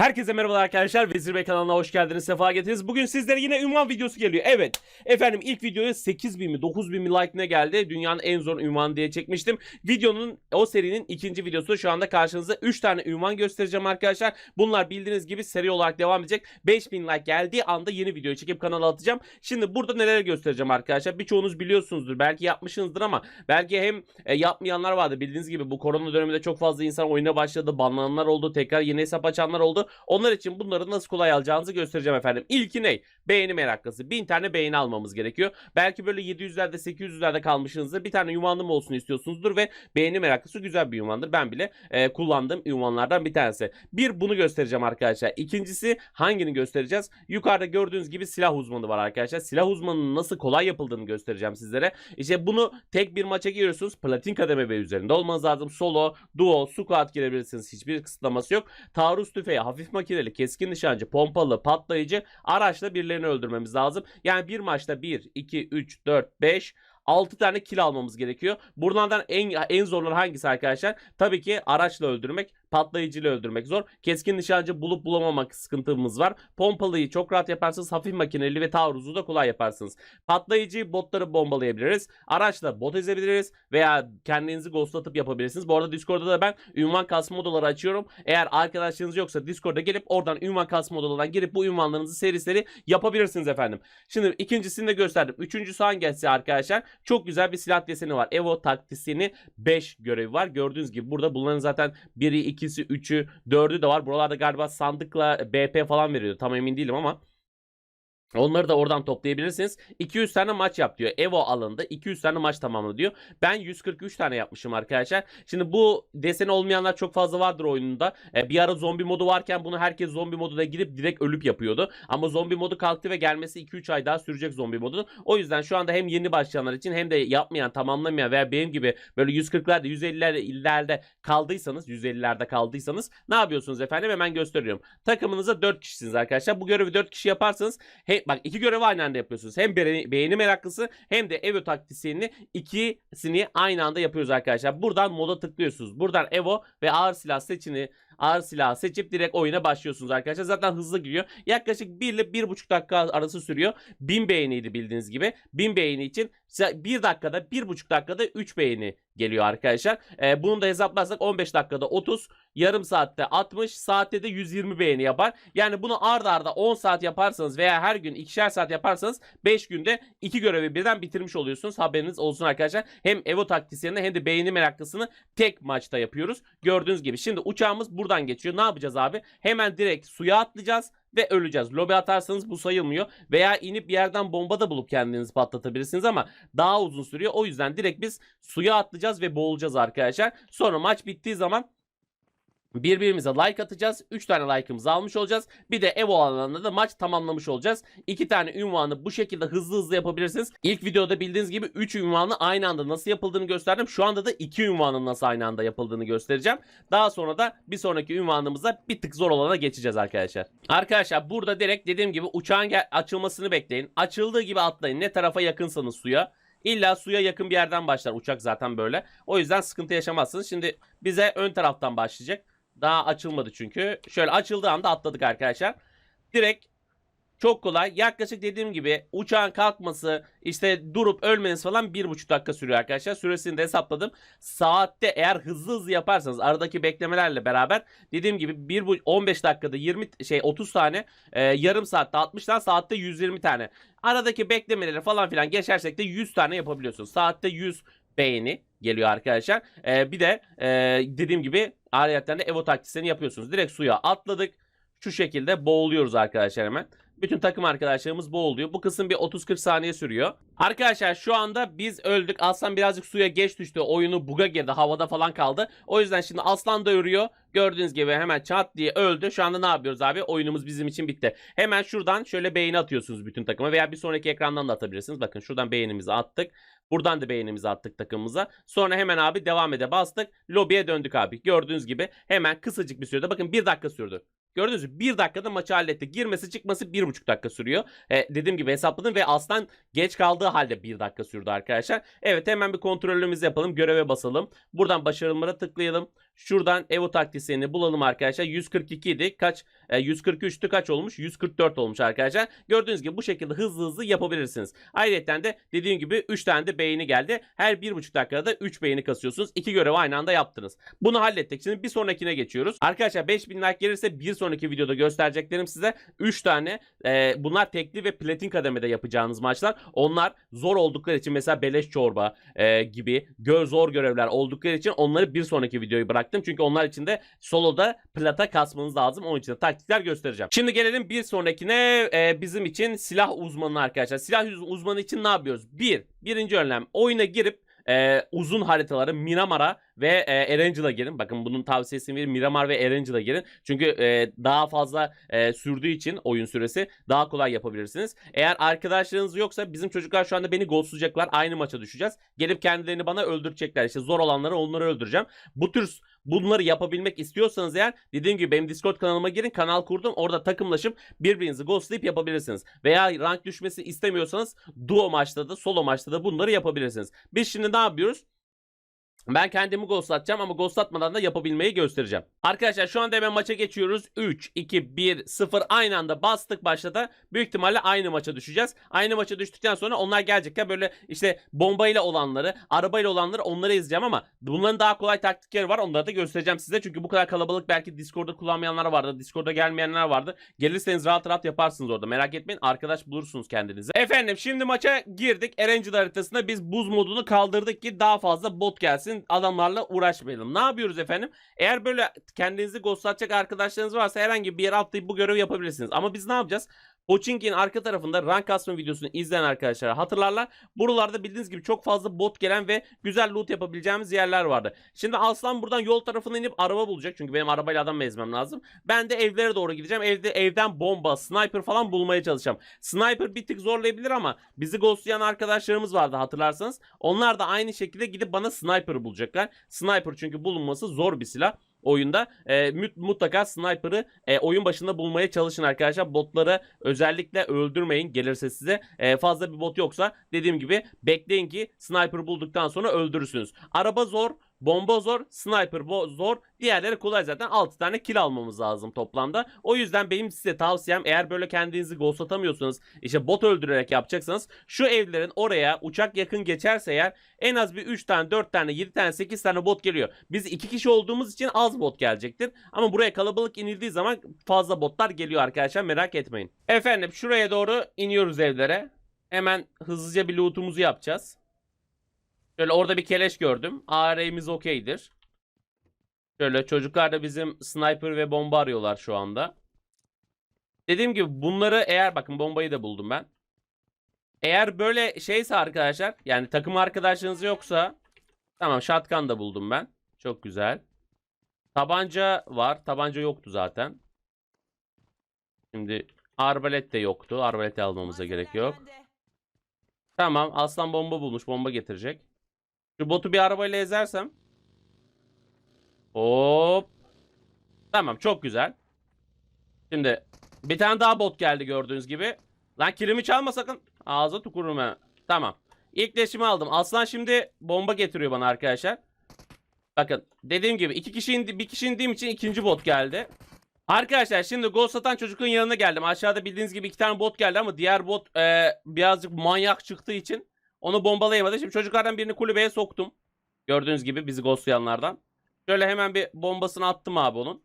Herkese merhabalar arkadaşlar. Vezir Bey kanalına hoş geldiniz. Sefa getirdiniz. Bugün sizlere yine ünvan videosu geliyor. Evet. Efendim ilk videoya 8000 mi 9000 mi like ne geldi? Dünyanın en zor ünvanı diye çekmiştim. Videonun o serinin ikinci videosu. Şu anda karşınızda 3 tane ünvan göstereceğim arkadaşlar. Bunlar bildiğiniz gibi seri olarak devam edecek. 5000 like geldiği anda yeni video çekip kanala atacağım. Şimdi burada neler göstereceğim arkadaşlar. Birçoğunuz biliyorsunuzdur. Belki yapmışsınızdır ama belki hem e, yapmayanlar vardı. Bildiğiniz gibi bu korona döneminde çok fazla insan oyuna başladı. Banlananlar oldu. Tekrar yeni hesap açanlar oldu. Onlar için bunları nasıl kolay alacağınızı göstereceğim efendim. İlki ne? Beğeni meraklısı. 1000 tane beğeni almamız gerekiyor. Belki böyle 700'lerde 800'lerde kalmışsınızdır. Bir tane ünvanım olsun istiyorsunuzdur ve beğeni meraklısı güzel bir ünvandır. Ben bile e, kullandığım ünvanlardan bir tanesi. Bir bunu göstereceğim arkadaşlar. İkincisi hangini göstereceğiz? Yukarıda gördüğünüz gibi silah uzmanı var arkadaşlar. Silah uzmanının nasıl kolay yapıldığını göstereceğim sizlere. İşte bunu tek bir maça giriyorsunuz. Platin kademe ve üzerinde olmanız lazım. Solo, duo, squad girebilirsiniz. Hiçbir kısıtlaması yok. Taarruz tüfeği, hafif makineli, keskin nişancı, pompalı, patlayıcı araçla birilerini öldürmemiz lazım. Yani bir maçta 1, 2, 3, 4, 5, 6 tane kill almamız gerekiyor. Bunlardan en en zorları hangisi arkadaşlar? Tabii ki araçla öldürmek, patlayıcıyla öldürmek zor. Keskin nişancı bulup bulamamak sıkıntımız var. Pompalıyı çok rahat yaparsınız. Hafif makineli ve taarruzu da kolay yaparsınız. Patlayıcı botları bombalayabiliriz. Araçla bot ezebiliriz veya kendinizi ghostlatıp yapabilirsiniz. Bu arada Discord'da da ben ünvan kasma odaları açıyorum. Eğer arkadaşlarınız yoksa Discord'a gelip oradan ünvan kasma odalarından girip bu ünvanlarınızı seri seri yapabilirsiniz efendim. Şimdi ikincisini de gösterdim. Üçüncüsü hangisi arkadaşlar? Çok güzel bir silah deseni var. Evo taktisyeni 5 görevi var. Gördüğünüz gibi burada bunların zaten biri, ikisi, üçü, dördü de var. Buralarda galiba sandıkla BP falan veriyor. Tam emin değilim ama. Onları da oradan toplayabilirsiniz. 200 tane maç yap diyor. Evo alındı. 200 tane maç tamamla diyor. Ben 143 tane yapmışım arkadaşlar. Şimdi bu deseni olmayanlar çok fazla vardır oyununda. Ee, bir ara zombi modu varken bunu herkes zombi moduna girip direkt ölüp yapıyordu. Ama zombi modu kalktı ve gelmesi 2-3 ay daha sürecek zombi modu. O yüzden şu anda hem yeni başlayanlar için hem de yapmayan, tamamlamayan veya benim gibi böyle 140'larda, 150'lerde, illerde kaldıysanız, 150'lerde kaldıysanız ne yapıyorsunuz efendim? Hemen gösteriyorum. Takımınızda 4 kişisiniz arkadaşlar. Bu görevi 4 kişi yaparsanız he, bak iki görevi aynı anda yapıyorsunuz. Hem beğeni, beğeni meraklısı hem de Evo taktisyenini ikisini aynı anda yapıyoruz arkadaşlar. Buradan moda tıklıyorsunuz. Buradan Evo ve ağır silah seçini ağır silah seçip direkt oyuna başlıyorsunuz arkadaşlar. Zaten hızlı giriyor. Yaklaşık 1 ile 1,5 dakika arası sürüyor. 1000 beğeniydi bildiğiniz gibi. 1000 beğeni için 1 dakikada 1,5 dakikada 3 beğeni geliyor arkadaşlar. Ee, bunu da hesaplarsak 15 dakikada 30, yarım saatte 60, saatte de 120 beğeni yapar. Yani bunu ard arda 10 saat yaparsanız veya her gün ikişer saat yaparsanız 5 günde 2 görevi birden bitirmiş oluyorsunuz. Haberiniz olsun arkadaşlar. Hem Evo taktisyenini hem de beğeni meraklısını tek maçta yapıyoruz. Gördüğünüz gibi. Şimdi uçağımız buradan geçiyor. Ne yapacağız abi? Hemen direkt suya atlayacağız ve öleceğiz. Lobi atarsanız bu sayılmıyor. Veya inip bir yerden bomba da bulup kendinizi patlatabilirsiniz ama daha uzun sürüyor. O yüzden direkt biz suya atlayacağız ve boğulacağız arkadaşlar. Sonra maç bittiği zaman Birbirimize like atacağız. 3 tane like'ımızı almış olacağız. Bir de Evo alanında da maç tamamlamış olacağız. 2 tane ünvanı bu şekilde hızlı hızlı yapabilirsiniz. İlk videoda bildiğiniz gibi 3 ünvanı aynı anda nasıl yapıldığını gösterdim. Şu anda da 2 ünvanın nasıl aynı anda yapıldığını göstereceğim. Daha sonra da bir sonraki ünvanımıza bir tık zor olana geçeceğiz arkadaşlar. Arkadaşlar burada direkt dediğim gibi uçağın açılmasını bekleyin. Açıldığı gibi atlayın. Ne tarafa yakınsanız suya. İlla suya yakın bir yerden başlar uçak zaten böyle. O yüzden sıkıntı yaşamazsınız. Şimdi bize ön taraftan başlayacak. Daha açılmadı çünkü. Şöyle açıldığı anda atladık arkadaşlar. Direkt çok kolay. Yaklaşık dediğim gibi uçağın kalkması işte durup ölmeniz falan bir buçuk dakika sürüyor arkadaşlar. Süresini de hesapladım. Saatte eğer hızlı hızlı yaparsanız aradaki beklemelerle beraber dediğim gibi bir bu 15 dakikada 20 şey 30 tane e, yarım saatte 60 tane saatte 120 tane. Aradaki beklemeleri falan filan geçersek de 100 tane yapabiliyorsunuz. Saatte 100 beğeni geliyor arkadaşlar. Ee, bir de e, dediğim gibi ayrıca de Evo taktisini yapıyorsunuz. Direkt suya atladık. Şu şekilde boğuluyoruz arkadaşlar hemen. Bütün takım arkadaşlarımız boğuluyor. Bu kısım bir 30-40 saniye sürüyor. Arkadaşlar şu anda biz öldük. Aslan birazcık suya geç düştü. Oyunu buga girdi. Havada falan kaldı. O yüzden şimdi Aslan da yürüyor. Gördüğünüz gibi hemen çat diye öldü. Şu anda ne yapıyoruz abi? Oyunumuz bizim için bitti. Hemen şuradan şöyle beğeni atıyorsunuz bütün takıma. Veya bir sonraki ekrandan da atabilirsiniz. Bakın şuradan beğenimizi attık. Buradan da beğenimizi attık takımımıza. Sonra hemen abi devam ede bastık. Lobiye döndük abi. Gördüğünüz gibi hemen kısacık bir sürede. Bakın bir dakika sürdü. Gördünüz mü? Bir dakikada maçı halletti. Girmesi çıkması bir buçuk dakika sürüyor. E, dediğim gibi hesapladım ve aslan geç kaldığı halde bir dakika sürdü arkadaşlar. Evet hemen bir kontrolümüzü yapalım. Göreve basalım. Buradan başarılmara tıklayalım. Şuradan Evo taktisyenini bulalım arkadaşlar. 142 idi. Kaç? E, 143'tü kaç olmuş? 144 olmuş arkadaşlar. Gördüğünüz gibi bu şekilde hızlı hızlı yapabilirsiniz. Ayrıca de dediğim gibi 3 tane de beğeni geldi. Her 1,5 dakikada 3 beğeni kasıyorsunuz. 2 görevi aynı anda yaptınız. Bunu hallettik. Şimdi bir sonrakine geçiyoruz. Arkadaşlar 5000 like gelirse bir sonraki videoda göstereceklerim size 3 tane. e, bunlar tekli ve platin kademede yapacağınız maçlar. Onlar zor oldukları için mesela beleş çorba e, gibi gö zor görevler oldukları için onları bir sonraki videoyu bıraktım. Çünkü onlar için de soloda plata kasmanız lazım. Onun için de taktikler göstereceğim. Şimdi gelelim bir sonrakine e, bizim için silah uzmanı arkadaşlar. Silah uz- uzmanı için ne yapıyoruz? Bir, birinci önlem oyuna girip e, uzun haritaları Miramar'a ve e, Erangel'a girin. Bakın bunun tavsiyesini verin. Miramar ve Erangel'a girin. Çünkü e, daha fazla e, sürdüğü için oyun süresi daha kolay yapabilirsiniz. Eğer arkadaşlarınız yoksa bizim çocuklar şu anda beni ghostlayacaklar. Aynı maça düşeceğiz. Gelip kendilerini bana öldürecekler. İşte zor olanları onları öldüreceğim. Bu tür bunları yapabilmek istiyorsanız eğer dediğim gibi benim Discord kanalıma girin. Kanal kurdum. Orada takımlaşıp birbirinizi ghostlayıp yapabilirsiniz. Veya rank düşmesi istemiyorsanız duo maçta da solo maçta da bunları yapabilirsiniz. Biz şimdi ne yapıyoruz? Ben kendimi ghostlatacağım ama ghostlatmadan da yapabilmeyi göstereceğim. Arkadaşlar şu anda hemen maça geçiyoruz. 3, 2, 1, 0 aynı anda bastık başta büyük ihtimalle aynı maça düşeceğiz. Aynı maça düştükten sonra onlar gelecekler böyle işte bombayla olanları, arabayla olanları onları izleyeceğim ama bunların daha kolay taktikleri var. Onları da göstereceğim size. Çünkü bu kadar kalabalık belki Discord'da kullanmayanlar vardı. Discord'da gelmeyenler vardı. Gelirseniz rahat rahat yaparsınız orada. Merak etmeyin. Arkadaş bulursunuz kendinize. Efendim şimdi maça girdik. Erangel haritasında biz buz modunu kaldırdık ki daha fazla bot gelsin. Adamlarla uğraşmayalım. Ne yapıyoruz efendim? Eğer böyle kendinizi ghostlatacak arkadaşlarınız varsa herhangi bir yere atlayıp bu görevi yapabilirsiniz. Ama biz ne yapacağız? Pochinki'nin arka tarafında rank kasma videosunu izleyen arkadaşlar hatırlarlar. Buralarda bildiğiniz gibi çok fazla bot gelen ve güzel loot yapabileceğimiz yerler vardı. Şimdi Aslan buradan yol tarafına inip araba bulacak. Çünkü benim arabayla adam ezmem lazım. Ben de evlere doğru gideceğim. Evde evden bomba, sniper falan bulmaya çalışacağım. Sniper bir tık zorlayabilir ama bizi ghostlayan arkadaşlarımız vardı hatırlarsanız. Onlar da aynı şekilde gidip bana sniper bulacaklar. Sniper çünkü bulunması zor bir silah oyunda. E, mut- mutlaka sniper'ı e, oyun başında bulmaya çalışın arkadaşlar. Botları özellikle öldürmeyin gelirse size. E, fazla bir bot yoksa dediğim gibi bekleyin ki sniper bulduktan sonra öldürürsünüz. Araba zor. Bomba zor, sniper zor. Diğerleri kolay zaten 6 tane kill almamız lazım toplamda. O yüzden benim size tavsiyem eğer böyle kendinizi ghostlatamıyorsanız işte bot öldürerek yapacaksanız şu evlerin oraya uçak yakın geçerse eğer en az bir 3 tane 4 tane 7 tane 8 tane bot geliyor. Biz 2 kişi olduğumuz için az bot gelecektir. Ama buraya kalabalık inildiği zaman fazla botlar geliyor arkadaşlar merak etmeyin. Efendim şuraya doğru iniyoruz evlere. Hemen hızlıca bir loot'umuzu yapacağız. Şöyle orada bir keleş gördüm. AR'imiz okeydir. Şöyle çocuklar da bizim sniper ve bomba arıyorlar şu anda. Dediğim gibi bunları eğer bakın bombayı da buldum ben. Eğer böyle şeyse arkadaşlar yani takım arkadaşınız yoksa tamam shotgun da buldum ben. Çok güzel. Tabanca var. Tabanca yoktu zaten. Şimdi arbalet de yoktu. Arbaleti almamıza gerek yok. Tamam aslan bomba bulmuş. Bomba getirecek. Şu botu bir arabayla ezersem. Hop. Tamam çok güzel. Şimdi bir tane daha bot geldi gördüğünüz gibi. Lan kilimi çalma sakın. Ağza tükürürüm ben. Tamam. İlk leşimi aldım. Aslan şimdi bomba getiriyor bana arkadaşlar. Bakın dediğim gibi iki kişi indi, bir kişi indiğim için ikinci bot geldi. Arkadaşlar şimdi ghost satan çocuğun yanına geldim. Aşağıda bildiğiniz gibi iki tane bot geldi ama diğer bot e, birazcık manyak çıktığı için onu bombalayamadı. Şimdi çocuklardan birini kulübeye soktum. Gördüğünüz gibi bizi ghostlayanlardan. Şöyle hemen bir bombasını attım abi onun.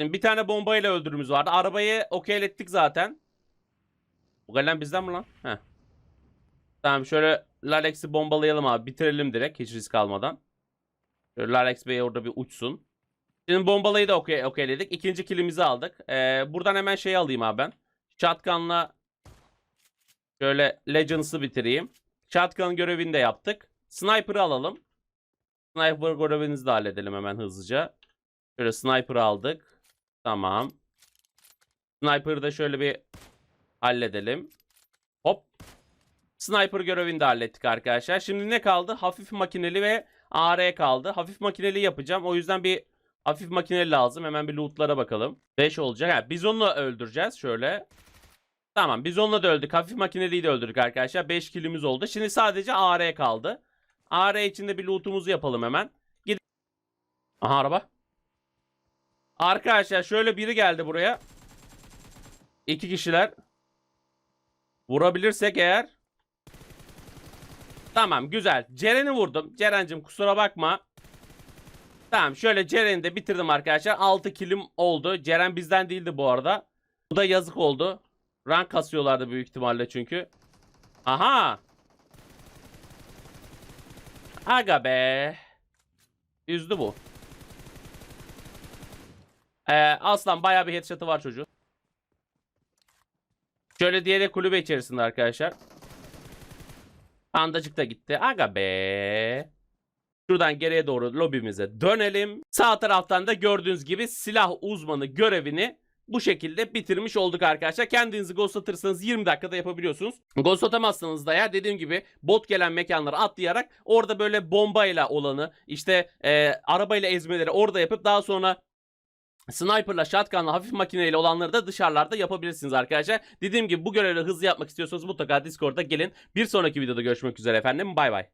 Şimdi bir tane bombayla öldürümüz vardı. Arabayı okeylettik zaten. Bu gelen bizden mi lan? Heh. Tamam şöyle Lalex'i bombalayalım abi. Bitirelim direkt hiç risk almadan. Şöyle Lalex Bey orada bir uçsun. Şimdi bombalayı da okey, okeyledik. İkinci kilimizi aldık. Ee, buradan hemen şey alayım abi ben. Shotgun'la şöyle Legends'ı bitireyim. Shotgun görevini de yaptık. Sniper'ı alalım. Sniper görevinizi de halledelim hemen hızlıca. Şöyle sniper'ı aldık. Tamam. Sniper'ı da şöyle bir halledelim. Hop. Sniper görevini de hallettik arkadaşlar. Şimdi ne kaldı? Hafif makineli ve AR kaldı. Hafif makineli yapacağım. O yüzden bir hafif makineli lazım. Hemen bir lootlara bakalım. 5 olacak. Ha, biz onunla öldüreceğiz. Şöyle. Tamam biz onunla da öldük. Hafif makineliyi de öldürdük arkadaşlar. 5 kilimiz oldu. Şimdi sadece AR kaldı. AR içinde bir lootumuzu yapalım hemen. Gid Aha araba. Arkadaşlar şöyle biri geldi buraya. İki kişiler. Vurabilirsek eğer. Tamam güzel. Ceren'i vurdum. Ceren'cim kusura bakma. Tamam şöyle Ceren'i de bitirdim arkadaşlar. 6 kilim oldu. Ceren bizden değildi bu arada. Bu da yazık oldu. Rank kasıyorlardı büyük ihtimalle çünkü. Aha. Aga be. Üzdü bu. Ee, Aslan bayağı bir headshot'ı var çocuğun. Şöyle diğeri kulübe içerisinde arkadaşlar. Pandacık da gitti. Aga be. Şuradan geriye doğru lobimize dönelim. Sağ taraftan da gördüğünüz gibi silah uzmanı görevini bu şekilde bitirmiş olduk arkadaşlar. Kendinizi ghostlatırsanız 20 dakikada yapabiliyorsunuz. Ghostlatamazsanız da ya dediğim gibi bot gelen mekanları atlayarak orada böyle bombayla olanı işte e, arabayla ezmeleri orada yapıp daha sonra Sniper'la, shotgun'la, hafif makineyle olanları da dışarılarda yapabilirsiniz arkadaşlar. Dediğim gibi bu görevleri hızlı yapmak istiyorsanız mutlaka Discord'da gelin. Bir sonraki videoda görüşmek üzere efendim. Bay bay.